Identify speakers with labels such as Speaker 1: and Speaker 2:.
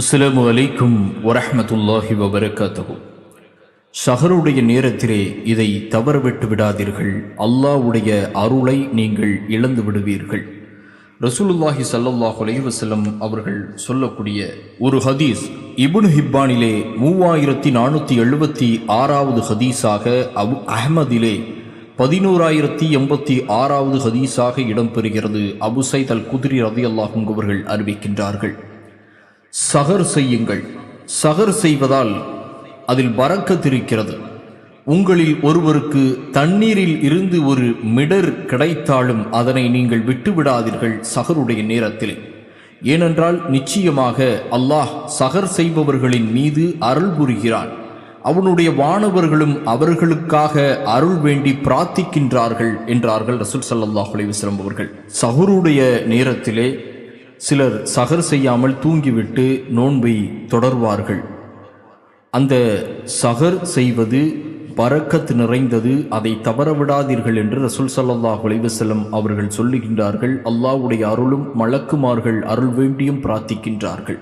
Speaker 1: அஸ்லாம் வலைக்கும் வரஹ்மத்துல்லாஹி வபரகாத்தஹு. ஷஹருடைய நேரத்திலே இதை தவறவிட்டு விடாதீர்கள். அல்லாஹ்வுடைய அருளை நீங்கள் இழந்து விடுவீர்கள். ரசூலுல்லாஹி ஸல்லல்லாஹு அலைஹி அவர்கள் சொல்லக்கூடிய ஒரு ஹதீஸ் இபுன் ஹிப்பானிலே மூவாயிரத்தி நானூற்றி எழுபத்தி ஆறாவது ஹதீஸாக அபு அஹ்மதிலே பதினோராயிரத்தி எண்பத்தி ஆறாவது ஹதீஸாக இடம்பெறுகிறது. அபு சைத் அல் குதிரி ரதி அல்லாஹும் அவர்கள் அறிவிக்கின்றார்கள். சகர் செய்யுங்கள். சகர் செய்வதால் அதில் பறக்கத்திருக்கிறது உங்களில் ஒருவருக்கு தண்ணீரில் இருந்து ஒரு மிடர் கிடைத்தாலும் அதனை நீங்கள் விட்டுவிடாதீர்கள் சகருடைய நேரத்தில். ஏனென்றால் நிச்சயமாக அல்லாஹ் சகர் செய்பவர்களின் மீது அருள் புரிகிறான். அவனுடைய வானவர்களும் அவர்களுக்காக அருள் வேண்டி பிரார்த்திக்கின்றார்கள் என்றார்கள் ரசூல் சல்லாஹ் அலைஹி அவர்கள். சஹருடைய நேரத்திலே சிலர் சகர் செய்யாமல் தூங்கிவிட்டு நோன்பை தொடர்வார்கள். அந்த சகர் செய்வது பறக்கத் நிறைந்தது அதை தவறவிடாதீர்கள் என்று ரசூல் ஸல்லல்லாஹு அலைஹி அவர்கள் சொல்லுகின்றார்கள். அல்லாவுடைய அருளும் மலக்குமார்கள் அருள் வேண்டியும் பிரார்த்திக்கின்றார்கள்.